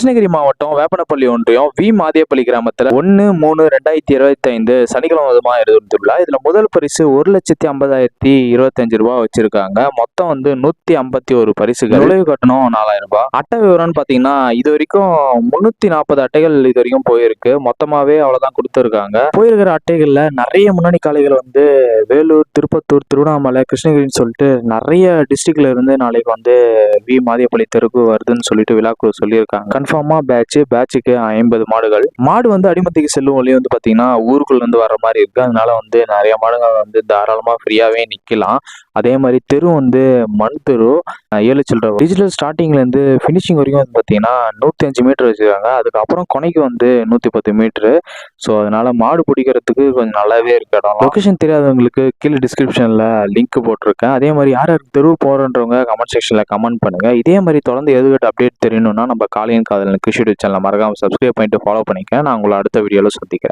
கிருஷ்ணகிரி மாவட்டம் வேப்பனப்பள்ளி ஒன்றியம் வி. மாதியப்பள்ளி கிராமத்தில் ஒன்று மூணு ரெண்டாயிரத்தி இருபத்தி ஐந்து சனிக்கிழமை விதமா இருந்துள்ளா முதல் பரிசு ஒரு லட்சத்தி ஐம்பதாயிரத்தி இருபத்தஞ்சு ரூபா வச்சிருக்காங்க. மொத்தம் வந்து நூத்தி ஐம்பத்தி ஒரு பரிசுகள். நுழைவு கட்டணம் நாலாயிரம் ரூபாய். அட்டை விவரம்னு பார்த்தீங்கன்னா இது வரைக்கும் முன்னூத்தி நாற்பது அட்டைகள் இது வரைக்கும் போயிருக்கு. மொத்தமாகவே அவ்வளோதான் கொடுத்துருக்காங்க. போயிருக்கிற அட்டைகளில் நிறைய முன்னணி காலைகள் வந்து வேலூர் திருப்பத்தூர் திருவண்ணாமலை கிருஷ்ணகிரின்னு சொல்லிட்டு நிறைய டிஸ்ட்ரிக்ட்ல இருந்து நாளைக்கு வந்து வி. மாதியப்பள்ளி தெருக்கு வருதுன்னு சொல்லிட்டு விழாக்குழு சொல்லியிருக்காங்க. கன்ஃபார்மாக பேட்ச் பேட்சுக்கு ஐம்பது மாடுகள். மாடு வந்து அடிமத்துக்கு செல்லும் வழியும் வந்து பார்த்தீங்கன்னா ஊருக்குள்ள இருந்து வர மாதிரி இருக்குது அதனால வந்து நிறைய மாடுகள் வந்து தாராளமாக ஃப்ரீயாகவே நிற்கலாம் அதே மாதிரி தெரு வந்து மண் தெரு. ஏழு சில்லற டிஜிட்டல் ஸ்டார்டிங்லேருந்து ஃபினிஷிங் வரைக்கும் வந்து பார்த்தீங்கன்னா நூற்றி அஞ்சு மீட்டர் வச்சுருக்காங்க. அதுக்கப்புறம் கொனைக்கு வந்து நூற்றி பத்து மீட்ரு ஸோ அதனால் மாடு பிடிக்கிறதுக்கு கொஞ்சம் நல்லாவே இருக்கு இடம். லொகேஷன் தெரியாதவங்களுக்கு கீழே டிஸ்கிரிப்ஷனில் லிங்க் போட்டிருக்கேன். அதே மாதிரி யார் யார் தெருவு போகிறன்றவங்க கமெண்ட் செக்ஷனில் கமெண்ட் பண்ணுங்கள் இதே மாதிரி தொடர்ந்து எதுக்கிட்ட அப்டேட் தெரியணும்னா நம்ம காலையின் காதல் கிருஷி சேனலை மறக்காம சப்ஸ்கிரைப் பண்ணிட்டு ஃபாலோ பண்ணிக்க நான் உங்களை அடுத்த வீடியோவில் சந்திக்கிறேன்.